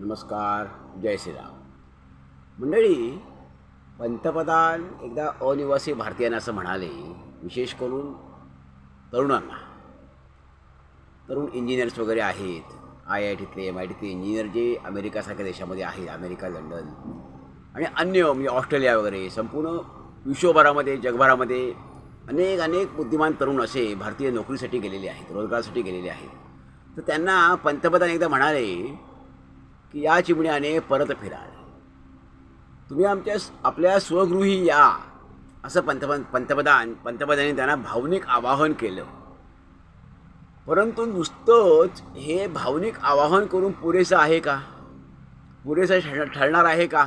नमस्कार जय श्रीराम. मंडळी पंतप्रधान एकदा अनिवासी भारतीयांना असं म्हणाले विशेष करून तरुणांना. तरुण इंजिनियर्स वगैरे आहेत आय आय टीतले एम आय टीतले इंजिनियर जे अमेरिकासारख्या देशामध्ये आहेत अमेरिका लंडन आणि अन्य म्हणजे ऑस्ट्रेलिया वगैरे संपूर्ण विश्वभरामध्ये जगभरामध्ये अनेक अनेक बुद्धिमान तरुण असे भारतीय नोकरीसाठी गेलेले आहेत रोजगारासाठी गेलेले आहेत. तर त्यांना पंतप्रधान एकदा म्हणाले की या चिमण्याने परत फिराल तुम्ही आमच्या आपल्या स्वगृही या असं पंतप्रधान पंतप्रधान पंतप्रधानांनी त्यांना भावनिक आवाहन केलं. परंतु नुसतंच हे भावनिक आवाहन करून पुरेसं आहे का? पुरेसं ठरणार आहे का?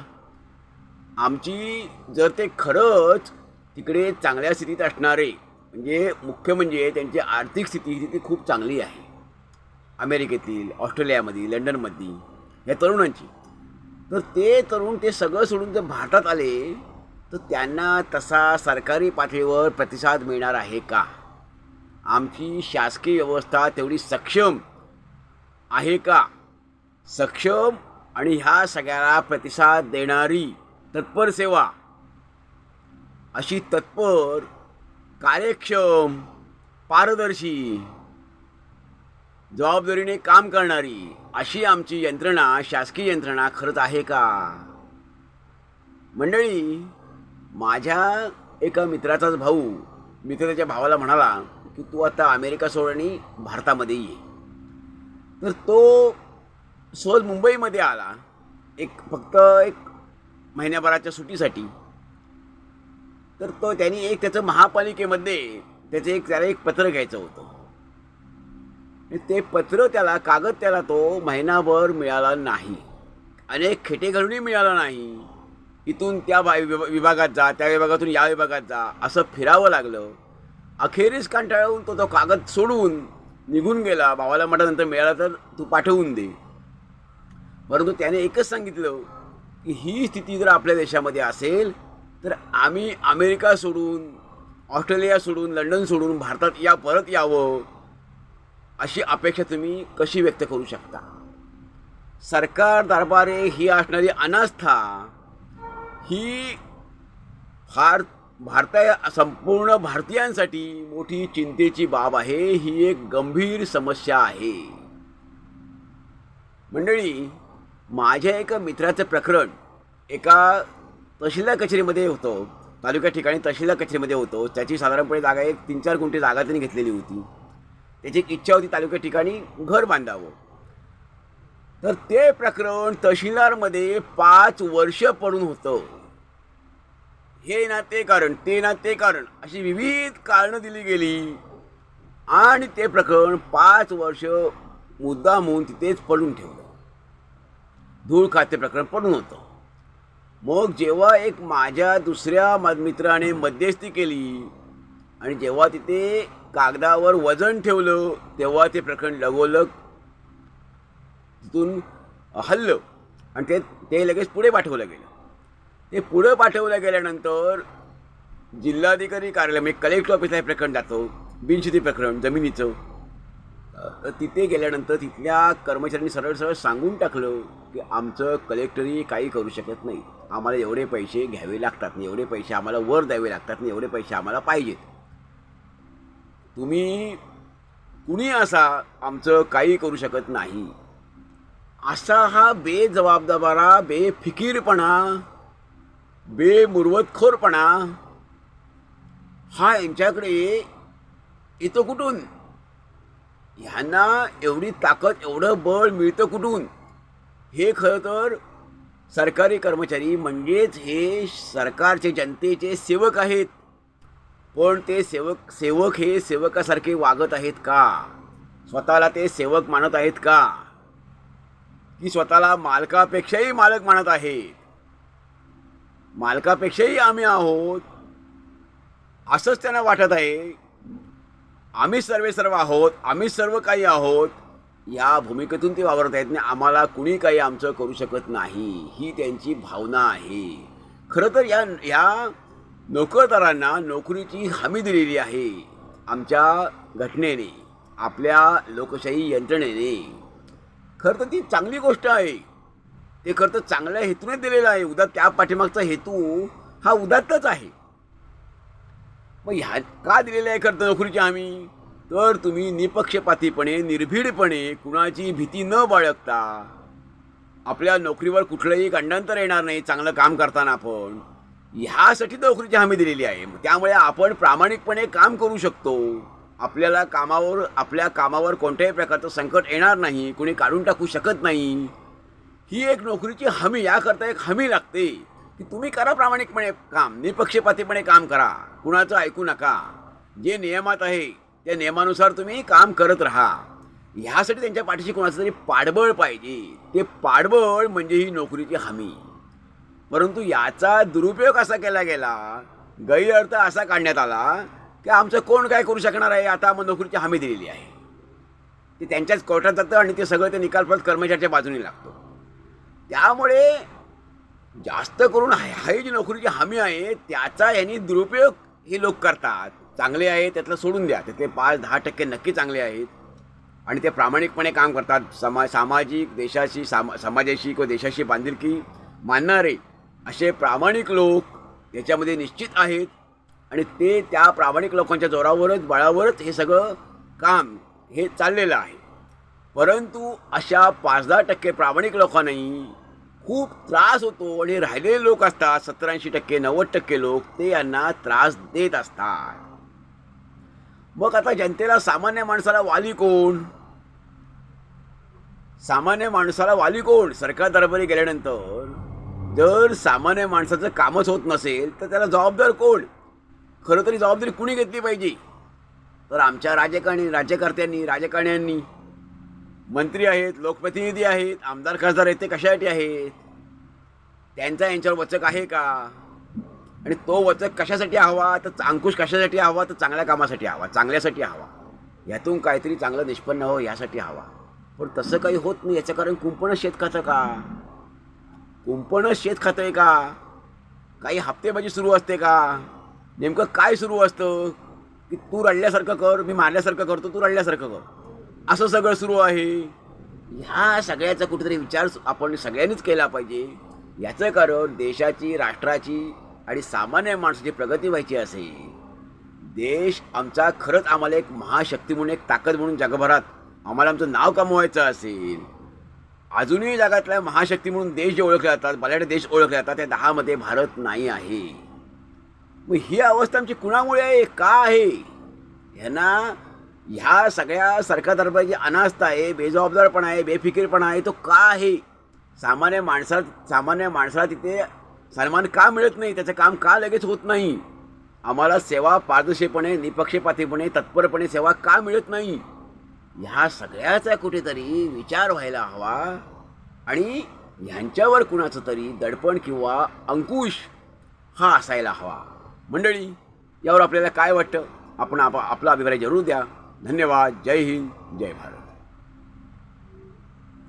आमची जर ते खरंच तिकडे चांगल्या स्थितीत असणारे म्हणजे मुख्य म्हणजे त्यांची आर्थिक स्थिती तिथे खूप चांगली आहे. अमेरिकेतील ऑस्ट्रेलियामधील लंडनमधली या तरुणांची. तर ते तरुण ते सगळं सोडून जर भारतात आले तर त्यांना तसा सरकारी पातळीवर प्रतिसाद मिळणार आहे का? आमची शासकीय व्यवस्था तेवढी सक्षम आहे का? सक्षम आणि ह्या सगळ्याला प्रतिसाद देणारी तत्पर सेवा. अशी तत्पर कार्यक्षम पारदर्शी जबाबदारीने काम करणारी अशी आमची यंत्रणा शासकीय यंत्रणा खरंच आहे का? मंडळी माझ्या एका मित्राचाच भाऊ मित्र त्याच्या भावाला म्हणाला की तू आता अमेरिका सोड आणि भारतामध्ये ये. तर तो सहज मुंबईमध्ये आला. एक फक्त एक महिन्याभराच्या सुट्टीसाठी. तर तो त्यांनी एक त्याचं महापालिकेमध्ये त्याचं एक त्याला एक पत्र घ्यायचं होतं. ते पत्र त्याला कागद त्याला तो महिनाभर मिळाला नाही. अनेक खेटे घालूनही मिळाला नाही. इथून त्या बा विभागात जा त्या विभागातून या विभागात जा असं फिरावं लागलं. अखेरीस कंटाळून तो तो कागद सोडून निघून गेला. भावाला म्हटल्यानंतर मिळाला तर तू पाठवून दे. परंतु त्याने एकच सांगितलं की ही स्थिती जर आपल्या देशामध्ये असेल तर आम्ही अमेरिका सोडून ऑस्ट्रेलिया सोडून लंडन सोडून भारतात या परत यावं. अशी अपेक्षा तुम्ही कशी व्यक्त करू शकता? सरकार दरबारे ही असणारी अनास्था ही फार भारता संपूर्ण भारतीयांसाठी मोठी चिंतेची बाब आहे ही एक गंभीर समस्या आहे. मंडळी माझ्या एका मित्राचं प्रकरण एका तहसीलदार कचेरीमध्ये होतं. तालुक्या ठिकाणी तहसीलदार कचेरीमध्ये होतो. त्याची साधारणपणे जागा एक तीन चार गुंठे जागा त्यांनी घेतलेली होती. त्याची एक इच्छा होती तालुक्या ठिकाणी घर बांधावं. तर ते प्रकरण तहसीलदारमध्ये पाच वर्ष पडून होतं. हे ना ते कारण ते ना ते कारण अशी विविध कारणं दिली गेली. आणि ते प्रकरण पाच वर्ष मुद्दा म्हणून तिथेच पडून ठेवलं. धूळ खाते प्रकरण पडून होतं. मग जेव्हा एक माझ्या दुसऱ्या मित्राने मध्यस्थी केली आणि जेव्हा तिथे कागदावर वजन ठेवलं तेव्हा ते प्रकरण लगोलग तिथून हल्लं. आणि ते ते लगेच पुढे पाठवलं गेलं. ते पुढं पाठवलं गेल्यानंतर जिल्हाधिकारी कार्यालय म्हणजे कलेक्टर ऑफिसला हे प्रकरण जातं बिनशेती प्रकरण जमिनीचं. तर तिथे गेल्यानंतर तिथल्या कर्मचाऱ्यांनी सरळ सरळ सांगून टाकलं की आमचं कलेक्टरी काही करू शकत नाही. आम्हाला एवढे पैसे घ्यावे लागतात नाही एवढे पैसे आम्हाला वर द्यावे लागतात नाही एवढे पैसे आम्हाला पाहिजेत. तुम्ही कुणी असा आमचं काही करू शकत नाही. असा हा बेजबाबदारा बेफिकीरपणा बेमुरवतखोरपणा हा यांच्याकडे येतो कुठून? ह्यांना एवढी ताकद एवढं बळ मिळतं कुठून? हे खरं तर सरकारी कर्मचारी म्हणजेच हे सरकारचे जनतेचे सेवक आहेत. पण ते सेवक सेवक हे सेवकासारखे वागत आहेत का? स्वतःला ते सेवक मानत आहेत का? की स्वतःला मालकापेक्षाही मालक मानत आहेत? मालकापेक्षाही आम्ही आहोत. असंच त्यांना वाटत आहे. आम्ही सर्वे सर्व आहोत आम्ही सर्व काही आहोत. या भूमिकेतून ते वावरत आहेत आणि आम्हाला कुणी काही आमचं करू शकत नाही. ही त्यांची भावना आहे. खरं तर या या नोकरदारांना नोकरीची हमी दिलेली आहे. आमच्या घटनेने आपल्या लोकशाही यंत्रणेने. खरं तर ती चांगली गोष्ट आहे. ते खरं तर चांगल्या हेतूने दिलेलं आहे. उदा त्या पाठीमागचा हेतू हा उदात्तच आहे. मग ह्या का दिलेलं आहे खरं तर नोकरीची हमी? तर तुम्ही निपक्षपातीपणे निर्भीडपणे कुणाची भीती न बाळगता आपल्या नोकरीवर कुठलंही गंडांतर येणार नाही चांगलं काम करताना आपण. ह्यासाठी नोकरीची हमी दिलेली आहे. त्यामुळे आपण प्रामाणिकपणे काम करू शकतो. आपल्याला कामावर आपल्या कामावर कोणत्याही प्रकारचं संकट येणार नाही. कुणी काढून टाकू शकत नाही. ही एक नोकरीची हमी याकरता एक हमी लागते. की तुम्ही करा प्रामाणिकपणे काम निपक्षपातीपणे काम करा. कुणाचं ऐकू नका. जे नियमात आहे त्या नियमानुसार तुम्ही काम करत राहा. ह्यासाठी त्यांच्या पाठीशी कोणाचं तरी पाठबळ पाहिजे. ते पाठबळ म्हणजे ही नोकरीची हमी. परंतु याचा दुरुपयोग असा केला गेला? गैरअर्थ असा काढण्यात आला की आमचं कोण काय करू शकणार आहे आता मग नोकरीची हमी दिलेली आहे. ते त्यांच्याच कोर्टात जातं आणि ते सगळं ते निकाल परत कर्मचाऱ्याच्या बाजूने लागतो. त्यामुळे जास्त करून हा जी नोकरीची हमी आहे त्याचा यांनी दुरुपयोग हे लोक करतात. चांगले आहे त्यातलं सोडून द्या. त्यातले पाच दहा टक्के नक्की चांगले आहेत. आणि ते प्रामाणिकपणे काम करतात. समा सामाजिक देशाशी सामा समाजाशी किंवा देशाशी बांधिलकी मानणारे असे प्रामाणिक लोक याच्यामध्ये निश्चित आहेत. आणि ते त्या प्रामाणिक लोकांच्या जोरावरच बळावरच हे सगळं काम हे चाललेलं आहे. परंतु अशा पाच दहा टक्के प्रामाणिक लोकांनाही खूप त्रास होतो आणि राहिलेले लोक असतात सत्तरऐंशी टक्के नव्वद टक्के लोक ते यांना त्रास देत असतात. मग आता जनतेला सामान्य माणसाला वाली कोण? सामान्य माणसाला वाली कोण? सरकार दरबारी गेल्यानंतर जर सामान्य माणसाचं कामच होत नसेल तर त्याला जबाबदार कोण? खरं तरी जबाबदारी कुणी घेतली पाहिजे? तर आमच्या राजकारणी राज्यकर्त्यांनी राजकारण्यांनी. मंत्री आहेत लोकप्रतिनिधी आहेत आमदार खासदार आहेत ते कशासाठी आहेत? त्यांचा यांच्यावर वचक आहे का? आणि तो वचक कशासाठी हवा? तर अंकुश कशासाठी हवा? तर चांगल्या कामासाठी हवा चांगल्यासाठी हवा. यातून काहीतरी चांगलं निष्पन्न हवं यासाठी हवा. पण तसं काही होत नाही याचं कारण कुंपणच शेत का? कुंपणच शेत खातं आहे का? काही हप्तेबाजी सुरू असते का? नेमकं काय सुरू असतं? की तू रडल्यासारखं कर मी मारल्यासारखं करतो तू रडल्यासारखं कर. असं सगळं सुरू आहे. ह्या सगळ्याचा कुठेतरी विचार आपण सगळ्यांनीच केला पाहिजे. याचं कारण देशाची राष्ट्राची आणि सामान्य माणसाची प्रगती व्हायची असेल. देश आमचा खरंच आम्हाला एक महाशक्ती म्हणून एक ताकद म्हणून जगभरात आम्हाला आमचं नाव कमवायचं असेल. अजूनही जगातल्या महाशक्ती म्हणून देश जे ओळखले जातात बलाढ्य देश ओळखले जातात त्या दहामध्ये भारत नाही आहे. मग ही अवस्था आमची कुणामुळे आहे? का आहे? ह्यांना ह्या सगळ्या सरकारतर्फे जी अनास्था आहे बेजबाबदारपणा आहे बेफिकीरपणा आहे तो का आहे? सामान्य माणसाला सामान्य माणसाला तिथे सन्मान का मिळत नाही? त्याचं काम का लगेच होत नाही? आम्हाला सेवा पारदर्शीपणे निपक्षपातीपणे तत्परपणे सेवा का मिळत नाही? ह्या सगळ्याचा कुठेतरी विचार व्हायला हवा आणि ह्यांच्यावर कुणाचं तरी दडपण किंवा अंकुश हा असायला हवा. मंडळी यावर आपल्याला काय वाटतं? आपण आप आपला अभिप्राय जरूर द्या. धन्यवाद. जय हिंद. जय भारत.